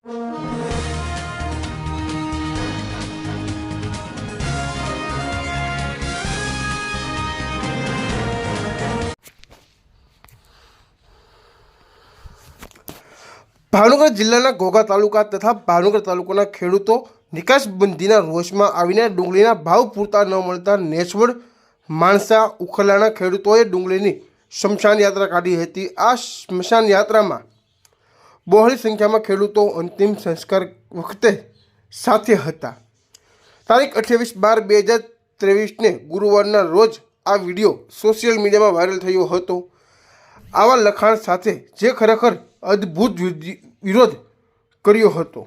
ભાવનગર જિલ્લાના ઘોઘા તાલુકા તથા ભાવનગર તાલુકાના ખેડૂતો નિકાસબંધીના રોષમાં આવીને ડુંગળીના ભાવ પૂરતા ન મળતા નેસવડ, માણસા, ઉખલાના ખેડૂતોએ ડુંગળીની શમશાન યાત્રા કાઢી હતી. આ સ્મશાન યાત્રામાં બહોળી સંખ્યામાં ખેડૂતો અંતિમ સંસ્કાર વખતે સાથે હતા. તારીખ અઠ્યાવીસ બાર બે હજાર ત્રેવીસને ગુરુવારના રોજ આ વીડિયો સોશિયલ મીડિયામાં વાયરલ થયો હતો. આવા લખાણ સાથે જે ખરેખર અદ્ભુત વિરોધ કર્યો હતો.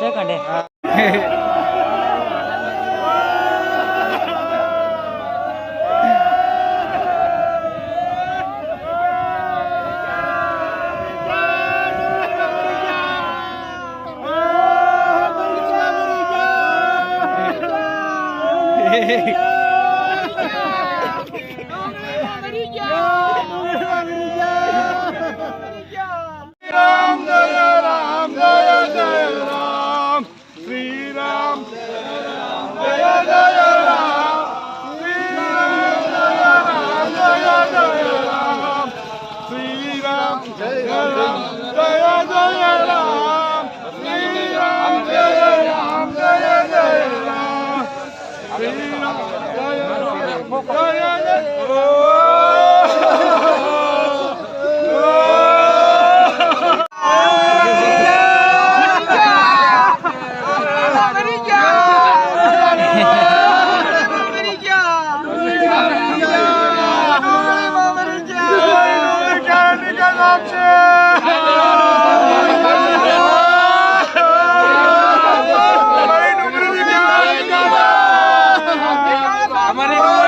સેકન્ડ. Amarelo.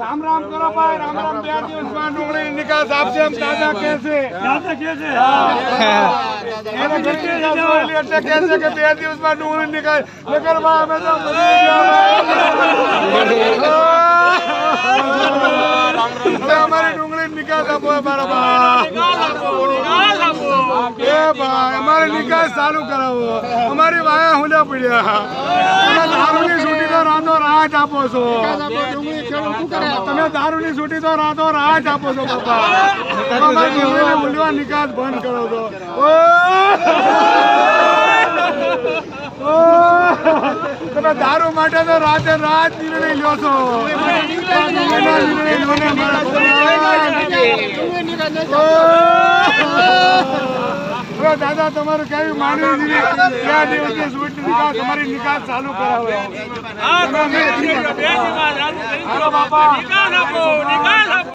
રામ ડુંગળીની નિકાસ આપશે અમારી ડુંગળી નિકાસ આપો મારા ભાઈ, અમારી નિકાસ ચાલુ કરાવો. અમારી વાયા હુલ્યા પડ્યા. દારૂની છૂટી તો રાતો રાત આપો છો. તમે દારૂની છૂટી તો રાતો રાત આપો છો બાપા. ડુંગળીને નિકાસ બંધ કરો છો! તમે દારૂ માટે તો રાતે રાત નિર્ણય લો છો. નિર્ણય લો ને મારા દાદા તમારું કેવી માનવી છે દિવસે સ્વીટ નિકાસ તમારી નિકાસ ચાલુ કરાવો.